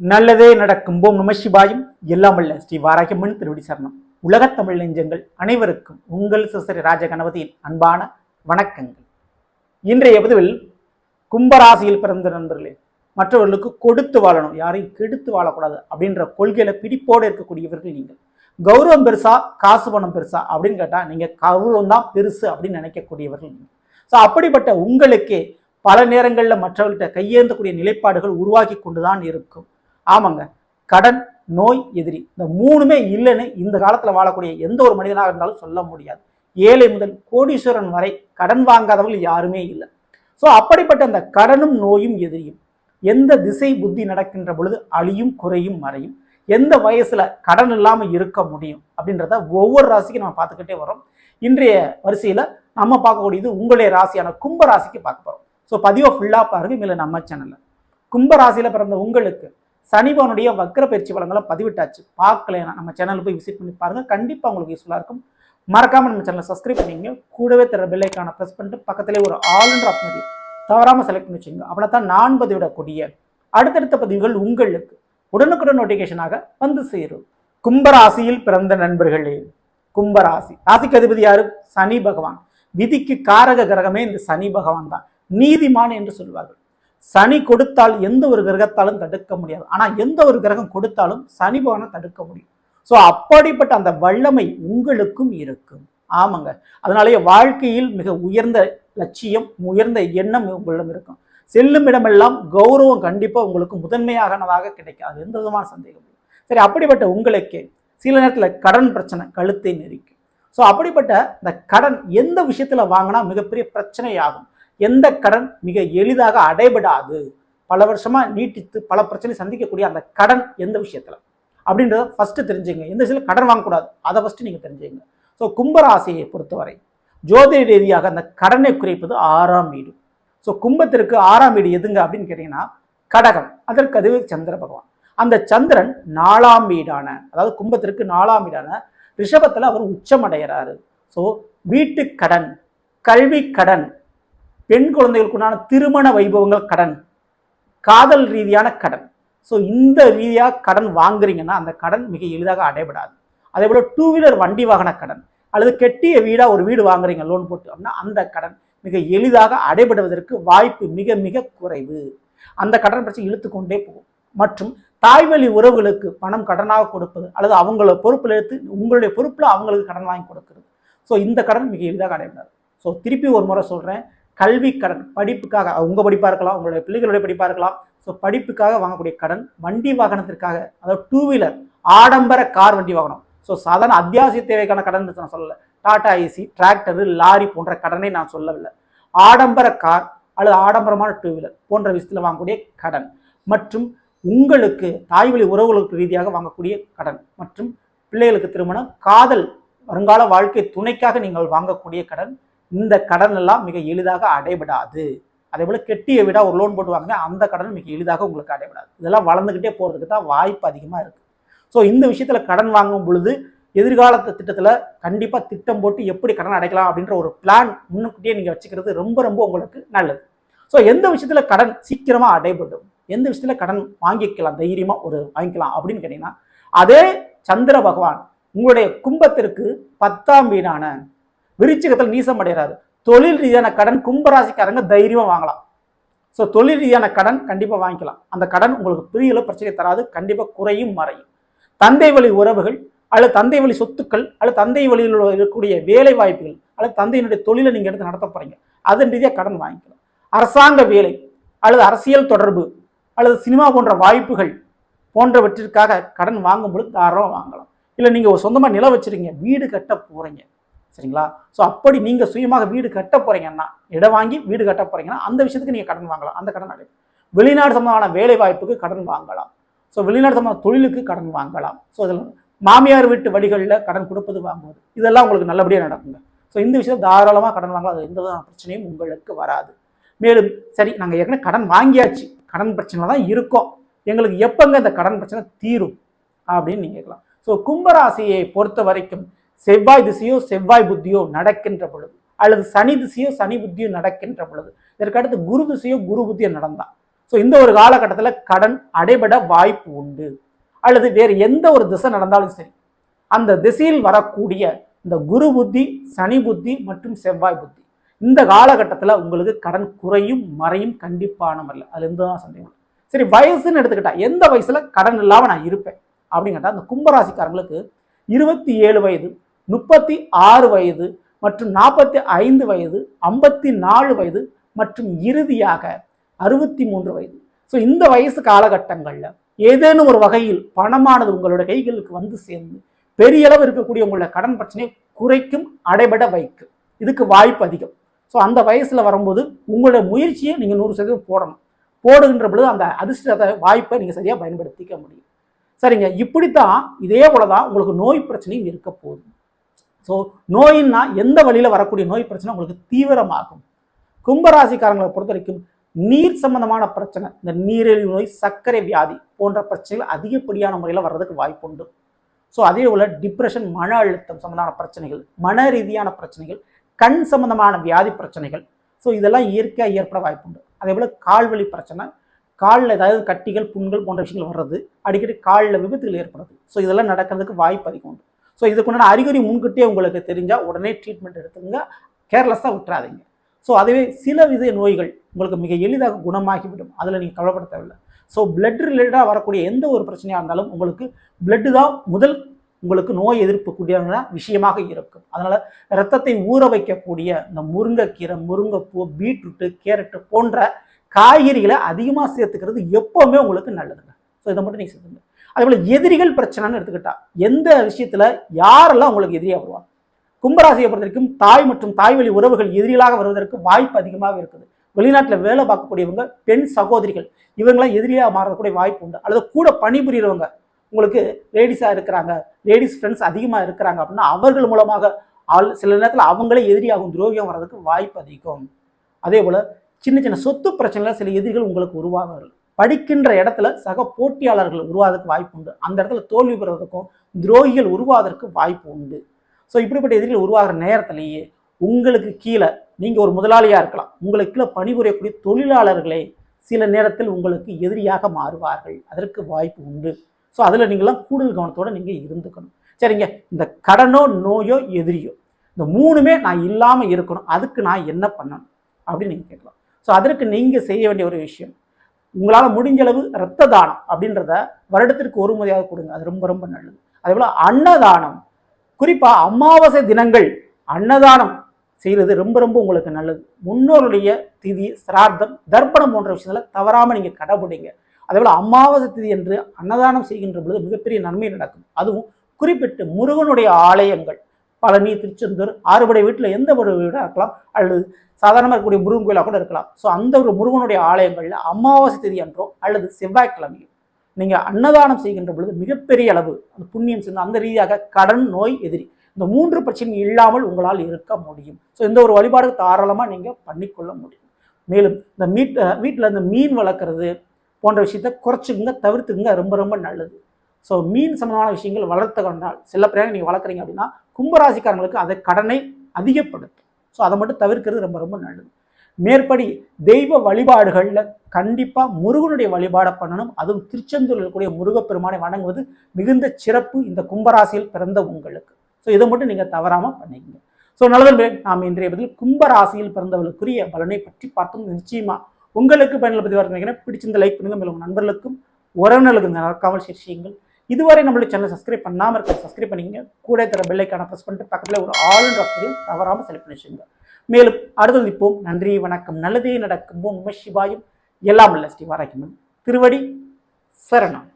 நல்லதே நடக்கும். போம் நம சிவாயும். எல்லாமல்ல ஸ்ரீ வாராகியம்மன் திருவடி சரணம். உலகத் தமிழ் நெஞ்சங்கள் அனைவருக்கும் உங்கள் சிசரி ராஜ கணபதியின் அன்பான வணக்கங்கள். இன்றைய பதிவில் கும்பராசியில் பிறந்த நண்பர்களே மற்றவர்களுக்கு கொடுத்து வாழணும் யாரையும் கெடுத்து வாழக்கூடாது அப்படின்ற கொள்கையில பிடிப்போடு இருக்கக்கூடியவர்கள் நீங்கள். கௌரவம் பெருசா காசு பணம் பெருசா அப்படின்னு கேட்டால் நீங்கள் கௌரவம் தான் பெருசு அப்படின்னு நினைக்கக்கூடியவர்கள் நீங்கள். ஸோ அப்படிப்பட்ட உங்களுக்கே பல நேரங்களில் மற்றவர்கள்ட்ட கையேந்தக்கூடிய நிலைப்பாடுகள் உருவாக்கி கொண்டு தான் இருக்கும். ஆமாங்க. கடன் நோய் எதிரி. இந்த மூணுமே இல்லைன்னு இந்த காலத்தில் வாழக்கூடிய எந்த ஒரு மனிதனாக இருந்தாலும் சொல்ல முடியாது. ஏழை முதல் கோடீஸ்வரன் வரை கடன் வாங்காதவர்கள் யாருமே இல்லை. ஸோ அப்படிப்பட்ட அந்த கடனும் நோயும் எதிரியும் எந்த திசை புத்தி நடக்கின்ற பொழுது அழியும் குறையும் மறையும் எந்த வயசுல கடன் இல்லாமல் இருக்க முடியும் அப்படின்றத ஒவ்வொரு ராசிக்கும் நம்ம பார்த்துக்கிட்டே வரோம் இன்றைய வரிசையில் நம்ம பார்க்கக்கூடியது உங்களுடைய ராசியான கும்ப ராசிக்கு பார்க்க போகிறோம் ஸோ பதிவை ஃபுல்லாக பாருங்க இல்லை நம்ம சேனலில் கும்ப ராசியில் பிறந்த உங்களுக்கு சனிபவனுடைய வக்கர பயிற்சி பலங்களை பதிவிட்டாச்சு. பார்க்கலைன்னா நம்ம சேனலில் போய் விசிட் பண்ணி பாருங்க. கண்டிப்பாக உங்களுக்கு யூஸ்ஃபுல்லாக இருக்கும். மறக்காம நம்ம சேனலை சப்ஸ்கிரைப் பண்ணிங்க கூடவே தர பெல்லைக்கான ப்ரெஸ் பண்ணிட்டு பக்கத்திலே ஒரு ஆளுன்ற ஆப்ஷன் தவறாமல் செலக்ட் பண்ணி வச்சுங்க அப்படின்னா தான் நான் பதிவிடக்கூடிய அடுத்தடுத்த பதிவுகள் உங்களுக்கு உடனுக்குடன் நோட்டிஃபிகேஷனாக வந்து சேரும். கும்பராசியில் பிறந்த நண்பர்களே கும்பராசி. ராசிக்கு அதிபதி யாரு? சனி பகவான். விதிக்கு காரக கிரகமே இந்த சனி பகவான் தான். நீதிமான் என்று சொல்வார்கள். சனி கொடுத்தால் எந்த ஒரு கிரகத்தாலும் தடுக்க முடியாது. ஆனால் எந்த ஒரு கிரகம் கொடுத்தாலும் சனி பகவானை தடுக்க முடியும். ஸோ அப்படிப்பட்ட அந்த வல்லமை உங்களுக்கும் இருக்கும். ஆமாங்க. அதனாலேயே வாழ்க்கையில் மிக உயர்ந்த லட்சியம் உயர்ந்த எண்ணம் உங்களிடம் இருக்கும். செல்லும் இடமெல்லாம் கௌரவம் கண்டிப்பாக உங்களுக்கு முதன்மையாகனதாக கிடைக்கும். அது எந்த விதமான சந்தேகம் சரி அப்படிப்பட்ட உங்களுக்கு சில நேரத்தில் கடன் பிரச்சனை கழுத்தை நெறிக்கும் ஸோ அப்படிப்பட்ட இந்த கடன் எந்த விஷயத்தில் வாங்கினா மிகப்பெரிய பிரச்சனையாகும். எந்த கடன் மிக எளிதாக அடைபடாது. பல வருஷமா நீட்டித்து பல பிரச்சனை சந்திக்கக்கூடிய அந்த கடன் எந்த விஷயத்துல? அப்படின்றத ஃபர்ஸ்ட் தெரிஞ்சுங்க. எந்த விஷயத்தில்? கடன் வாங்கக்கூடாது. அதை ஃபர்ஸ்ட் நீங்க தெரிஞ்சுங்க. ஸோ கும்பராசியை பொறுத்தவரை ஜோதிட ரீதியாக அந்த கடனை குறைப்பது ஆறாம் வீடு. ஸோ கும்பத்திற்கு ஆறாம் வீடு எதுங்க அப்படின்னு கேட்டீங்கன்னா கடகம். அதற்கு அதுவே சந்திர பகவான். அந்த சந்திரன் நாலாம் வீடான அதாவது கும்பத்திற்கு நாலாம் வீடான ரிஷபத்தில் அவர் உச்சமடைகிறாரு ஸோ வீட்டு கடன் கல்வி கடன் பெண் குழந்தைகளுக்குண்டான திருமண வைபவங்கள் கடன் காதல் ரீதியான கடன். ஸோ இந்த ரீதியாக கடன் வாங்குறீங்கன்னா அந்த கடன் மிக எளிதாக அடைபடாது. அதே போல் டூ வீலர் வண்டி வாகன கடன் அல்லது கெட்டிய வீடாக ஒரு வீடு வாங்குறீங்க லோன் போட்டு அப்படின்னா அந்த கடன் மிக எளிதாக அடைபடுவதற்கு வாய்ப்பு மிக மிக குறைவு. அந்த கடன் பிரச்சனை இழுத்து கொண்டே போகும். மற்றும் தாய்வழி உறவுகளுக்கு பணம் கடனாக கொடுப்பது அல்லது அவங்கள பொறுப்பில் எடுத்து உங்களுடைய பொறுப்பில் அவங்களுக்கு கடன் வாங்கி கொடுக்கிறது. ஸோ இந்த கடன் மிக எளிதாக அடைபடாது. ஸோ திருப்பி ஒரு முறை சொல்கிறேன் கல்வி கடன் படிப்புக்காக உங்கள் படிப்பாக இருக்கலாம் உங்களுடைய பிள்ளைகளுடைய படிப்பாக இருக்கலாம். ஸோ படிப்புக்காக வாங்கக்கூடிய கடன் வண்டி வாகனத்திற்காக அதாவது டூ வீலர் ஆடம்பர கார் வண்டி வாகனம். ஸோ சாதாரண அத்தியாவசிய தேவைக்கான கடன் நான் சொல்லலை. டாடா ஏசி டிராக்டரு லாரி போன்ற கடனை நான் சொல்லவில்லை. ஆடம்பர கார் அல்லது ஆடம்பரமான டூ வீலர் போன்ற விஷயத்தில் வாங்கக்கூடிய கடன். மற்றும் உங்களுக்கு தாய்வழி உறவுகளுக்கு ரீதியாக வாங்கக்கூடிய கடன். மற்றும் பிள்ளைகளுக்கு திருமணம் காதல் வருங்கால வாழ்க்கை துணைக்காக நீங்கள் வாங்கக்கூடிய கடன். இந்த கடன் எல்லாம் மிக எளிதாக அடைபடாது. அதே போல் கெட்டிய விட ஒரு லோன் போட்டு வாங்கினா அந்த கடன் மிக எளிதாக உங்களுக்கு அடைபடாது. இதெல்லாம் வளர்ந்துக்கிட்டே போகிறதுக்கு தான் வாய்ப்பு அதிகமாக இருக்குது ஸோ இந்த விஷயத்தில் கடன் வாங்கும் பொழுது எதிர்காலத்து திட்டத்தில் கண்டிப்பாக திட்டம் போட்டு எப்படி கடன் அடைக்கலாம் அப்படின்ற ஒரு பிளான் முன்னுக்கூட்டியே நீங்கள் வச்சுக்கிறது ரொம்ப ரொம்ப உங்களுக்கு நல்லது. ஸோ எந்த விஷயத்தில் கடன் சீக்கிரமாக அடைபடும்? எந்த விஷயத்தில் கடன் வாங்கிக்கலாம் தைரியமாக ஒரு வாங்கிக்கலாம் அப்படின்னு கேட்டிங்கன்னா அதே சந்திர பகவான் உங்களுடைய கும்பத்திற்கு பத்தாம் வீடான விருச்சிகத்தில் நீசம் அடைகிறாரு. தொழில் ரீதியான கடன் கும்பராசிக்காரங்க தைரியமாக வாங்கலாம். ஸோ தொழில் ரீதியான கடன் கண்டிப்பாக வாங்கிக்கலாம். அந்த கடன் உங்களுக்கு பெரிய பிரச்சனை தராது. கண்டிப்பாக குறையும் மறையும். தந்தை வழி உறவுகள் அல்லது தந்தை வழி சொத்துக்கள் அல்லது தந்தை வழியில் இருக்கக்கூடிய வேலை வாய்ப்புகள் அல்லது தந்தையினுடைய தொழிலை நீங்கள் எடுத்து நடத்த போகிறீங்க அதன் ரீதியாக கடன் வாங்கிக்கலாம். அரசாங்க வேலை அல்லது அரசியல் தொடர்பு அல்லது சினிமா போன்ற வாய்ப்புகள் போன்றவற்றிற்காக கடன் வாங்கும்பொழுது தாராளமாக வாங்கலாம். இல்லை நீங்கள் சொந்தமாக நிலம் வச்சுருக்கீங்க வீடு கட்ட போகிறீங்க சரிங்களா? ஸோ அப்படி நீங்கள் சுயமாக வீடு கட்ட போகிறீங்கன்னா இடம் வாங்கி வீடு கட்ட போகிறீங்கன்னா அந்த விஷயத்துக்கு நீங்கள் கடன் வாங்கலாம். அந்த கடன் அடையும் வெளிநாடு சம்பந்தமான வேலை வாய்ப்புக்கு கடன் வாங்கலாம். ஸோ வெளிநாடு சம்பந்தமான தொழிலுக்கு கடன் வாங்கலாம். ஸோ இதில் மாமியார் வீட்டு வழிகளில் கடன் கொடுப்பது வாங்குவது இதெல்லாம் உங்களுக்கு நல்லபடியாக நடக்குங்க. ஸோ இந்த விஷயம் தாராளமாக கடன் வாங்கலாம். அது எந்த விதமான பிரச்சனையும் உங்களுக்கு வராது. மேலும் சரி நாங்கள் ஏற்கனவே கடன் வாங்கியாச்சு. கடன் பிரச்சனை தான் இருக்கோம். எங்களுக்கு எப்போங்க இந்த கடன் பிரச்சனை தீரும்? அப்படின்னு நீங்கள் கேட்கலாம். ஸோ கும்பராசியை பொறுத்த வரைக்கும் செவ்வாய் திசையோ செவ்வாய் புத்தியோ நடக்கின்ற பொழுது அல்லது சனி திசையோ சனி புத்தியோ நடக்கின்ற பொழுது இதற்கடுத்து குரு திசையோ குரு புத்தியோ நடந்தான். ஸோ இந்த ஒரு காலகட்டத்தில் கடன் அடைபட வாய்ப்பு உண்டு. அல்லது வேறு எந்த ஒரு திசை நடந்தாலும் சரி அந்த திசையில் வரக்கூடிய இந்த குரு புத்தி சனி புத்தி மற்றும் செவ்வாய் புத்தி இந்த காலகட்டத்தில் உங்களுக்கு கடன் குறையும் மறையும் கண்டிப்பான முறையில். அதுல இருந்து தான் சந்தேகம் சரி வயசுன்னு எடுத்துக்கிட்டா எந்த வயசில் கடன் இல்லாமல் நான் இருப்பேன்? அப்படின்னு கேட்டால் அந்த கும்பராசிக்காரங்களுக்கு இருபத்தி ஏழு வயது முப்பத்தி ஆறு வயது மற்றும் நாற்பத்தி ஐந்து வயது ஐம்பத்தி நாலு வயது மற்றும் இறுதியாக அறுபத்தி மூன்று வயது. ஸோ இந்த வயசு காலகட்டங்களில் ஏதேனும் ஒரு வகையில் பணமானது உங்களோட கைகளுக்கு வந்து சேர்ந்து பெரிய அளவு இருக்கக்கூடிய உங்களோட கடன் பிரச்சனையை குறைக்கும் அடைபட வைக்கும். இதுக்கு வாய்ப்பு அதிகம். ஸோ அந்த வயசில் வரும்போது உங்களோட முயற்சியை நீங்கள் நூறு சதவீதம் போடணும். போடுகின்ற பொழுது அந்த அதிர்ஷ்ட வாய்ப்பை நீங்கள் சரியாக பயன்படுத்திக்க முடியும். சரிங்க இப்படித்தான் இதே போல தான் உங்களுக்கு நோய் பிரச்சனையும் இருக்க போகுது. ஸோ நோயின்னா எந்த வழியில் வரக்கூடிய நோய் பிரச்சனை உங்களுக்கு தீவிரமாகும். கும்பராசிக்காரங்களை பொறுத்த வரைக்கும் நீர் சம்பந்தமான பிரச்சனை இந்த நீரிழிவு நோய் சர்க்கரை வியாதி போன்ற பிரச்சனைகள் அதிகப்படியான முறையில் வர்றதுக்கு வாய்ப்பு உண்டு. ஸோ அதே போல் டிப்ரெஷன் மன அழுத்தம் சம்பந்தமான பிரச்சனைகள் மன ரீதியான பிரச்சனைகள் கண் சம்பந்தமான வியாதி பிரச்சனைகள். ஸோ இதெல்லாம் இயற்கையாக ஏற்பட வாய்ப்புண்டு அதே போல் கால்வழி பிரச்சனை காலில் ஏதாவது கட்டிகள் புண்கள் போன்ற விஷயங்கள் வர்றது அடிக்கடி காலில் விபத்துகள் ஏற்படுது. ஸோ இதெல்லாம் நடக்கிறதுக்கு வாய்ப்பு அதிகம் உண்டு. ஸோ இதுக்குண்டான அறிகுறி முன்கிட்டே உங்களுக்கு தெரிஞ்சால் உடனே ட்ரீட்மெண்ட் எடுத்துங்க. கேர்லெஸ்ஸாக விட்டுறாதீங்க. ஸோ அதுவே சில வித நோய்கள் உங்களுக்கு மிக எளிதாக குணமாகிவிடும். அதில் நீங்கள் கவலைப்பட தேவையில்லை. ஸோ பிளட் ரிலேட்டடாக வரக்கூடிய எந்த ஒரு பிரச்சனையாக இருந்தாலும் உங்களுக்கு பிளட்டு தான் முதல் உங்களுக்கு நோய் எதிர்ப்பு கூடிய விஷயமாக இருக்கும். அதனால் ரத்தத்தை ஊற வைக்கக்கூடிய இந்த முருங்கைக்கீரை முருங்கைப்பூ பீட்ரூட்டு கேரட்டு போன்ற காய்கறிகளை அதிகமாக சேர்த்துக்கிறது எப்போவுமே உங்களுக்கு நல்லதுங்க. ஸோ இதை மட்டும் நீங்கள் சேர்த்துங்க. அதே போல் எதிரிகள் பிரச்சனைன்னு எடுத்துக்கிட்டா எந்த விஷயத்தில் யாரெல்லாம் உங்களுக்கு எதிரியாக வருவாங்க கும்பராசியை பொறுத்த வரைக்கும் தாய் மற்றும் தாய்வழி உறவுகள் எதிரிகளாக வருவதற்கு வாய்ப்பு அதிகமாக இருக்குது. வெளிநாட்டில் வேலை பார்க்கக்கூடியவங்க பெண் சகோதரிகள் இவங்களாம் எதிரியாக மாறக்கூடிய வாய்ப்பு உண்டு. அல்லது கூட பணிபுரியறவங்க உங்களுக்கு லேடிஸாக இருக்கிறாங்க லேடிஸ் ஃப்ரெண்ட்ஸ் அதிகமாக இருக்கிறாங்க அப்படின்னா அவர்கள் மூலமாக ஆள் சில நேரத்தில் அவங்களே எதிரியாகும் துரோகியம் வர்றதுக்கு வாய்ப்பு அதிகம். அதே போல் சின்ன சின்ன சொத்து பிரச்சனைல சில எதிரிகள் உங்களுக்கு உருவாவார்கள். படிக்கின்ற இடத்துல சக போட்டியாளர்கள் உருவாவதற்கு வாய்ப்பு உண்டு. அந்த இடத்துல தோல்வி பெறுவதற்கும் துரோகிகள் உருவாவதற்கு வாய்ப்பு உண்டு. ஸோ இப்படிப்பட்ட எதிரிகள் உருவாகிற நேரத்திலேயே உங்களுக்கு கீழே நீங்கள் ஒரு முதலாளியாக இருக்கலாம். உங்களுக்கு கீழே பணிபுரியக்கூடிய தொழிலாளர்களே சில நேரத்தில் உங்களுக்கு எதிரியாக மாறுவார்கள். அதற்கு வாய்ப்பு உண்டு. ஸோ அதில் நீங்களாம் கூடுதல் கவனத்தோடு நீங்கள் இருந்துக்கணும். சரிங்க? இந்த கடனோ நோயோ எதிரியோ இந்த மூணுமே நான் இல்லாமல் இருக்கணும். அதுக்கு நான் என்ன பண்ணணும்? அப்படின்னு நீங்கள் கேட்கலாம். ஸோ அதற்கு நீங்கள் செய்ய வேண்டிய ஒரு விஷயம் உங்களால் முடிஞ்ச அளவு இரத்த தானம் அப்படின்றத வருடத்திற்கு ஒரு முறையாக கொடுங்க. அது ரொம்ப ரொம்ப நல்லது. அதே போல் அன்னதானம் குறிப்பாக அமாவாசை தினங்கள் அன்னதானம் செய்கிறது ரொம்ப ரொம்ப உங்களுக்கு நல்லது. முன்னோருடைய திதி சிரார்த்தம் தர்ப்பணம் போன்ற விஷயங்களை தவறாமல் நீங்கள் கடைபிடிங்க. அதே போல் அமாவாசை திதி என்று அன்னதானம் செய்கின்ற பொழுது மிகப்பெரிய நன்மை நடக்கும். அதுவும் குறிப்பிட்டு முருகனுடைய ஆலயங்கள் பழனி திருச்செந்தூர் ஆறுபடை வீட்டில் எந்த ஒரு வீடாக இருக்கலாம் அல்லது சாதாரணமாக இருக்கக்கூடிய முருகன் கோயிலாக கூட இருக்கலாம். ஸோ அந்த ஒரு முருகனுடைய ஆலயங்களில் அமாவாசை திதி அன்றோ அல்லது செவ்வாய்க்கிழமையோ நீங்கள் அன்னதானம் செய்கின்ற பொழுது மிகப்பெரிய அளவு அந்த புண்ணியம் சேர்ந்து அந்த ரீதியாக கடன் நோய் எதிரி இந்த மூன்று பிரச்சனை இல்லாமல் உங்களால் இருக்க முடியும். ஸோ இந்த ஒரு வழிபாடு தாராளமாக நீங்கள் பண்ணிக்கொள்ள முடியும். மேலும் இந்த மீட் வீட்டில் இந்த மீன் வளர்க்குறது போன்ற விஷயத்தை குறைச்சிக்குங்க தவிர்த்துக்குங்க ரொம்ப ரொம்ப நல்லது. ஸோ மீன் சம்பந்தமான விஷயங்கள் வளர்த்த கொண்டால் சில நீங்கள் வளர்க்குறீங்க அப்படின்னா கும்பராசிக்காரங்களுக்கு அதை கடனை அதிகப்படுத்தும். ஸோ அதை மட்டும் தவிர்க்கிறது ரொம்ப ரொம்ப நல்லது. மேற்படி தெய்வ வழிபாடுகளில் கண்டிப்பாக முருகனுடைய வழிபாடை பண்ணணும். அதுவும் திருச்செந்தூரில் இருக்கக்கூடிய முருகப்பெருமானை வணங்குவது மிகுந்த சிறப்பு இந்த கும்பராசியில் பிறந்த உங்களுக்கு. ஸோ இதை மட்டும் நீங்கள் தவறாமல் பண்ணிக்கங்க. ஸோ நல்லது நாம் இன்றைய பதில் கும்பராசியில் பிறந்தவர்களுக்குரிய பலனை பற்றி பார்த்தோம். நிச்சயமாக உங்களுக்கு பயனுள்ள பற்றி நினைக்கிறேன். பிடிச்சிருந்த லைக் பண்ணுங்கள் மேலும் நண்பர்களுக்கும் உறவினர்களுக்கு மறக்காமல் ஷேர் செய்யுங்கள். இதுவரை நம்மளுடைய சேனல் சப்ஸ்கிரைப் பண்ணாமல் இருக்க சப்ஸ்கிரைப் பண்ணிக்கங்க. கூட தர பெல்லைக்கான ப்ரெஸ் பண்ணிட்டு பக்கத்தில் ஒரு ஆளுன்ற ஆப்ஷனையும் தவறாமல் செலக்ட் பண்ணி வச்சுங்க மேலும் அடுத்தது இப்போம் நன்றி வணக்கம். நல்லதே நடக்கும். ஓம் சிவாயும். எல்லாம் அல்ல ஸ்ரீ வாராக்கியம்மன். திருவடி சரணம்.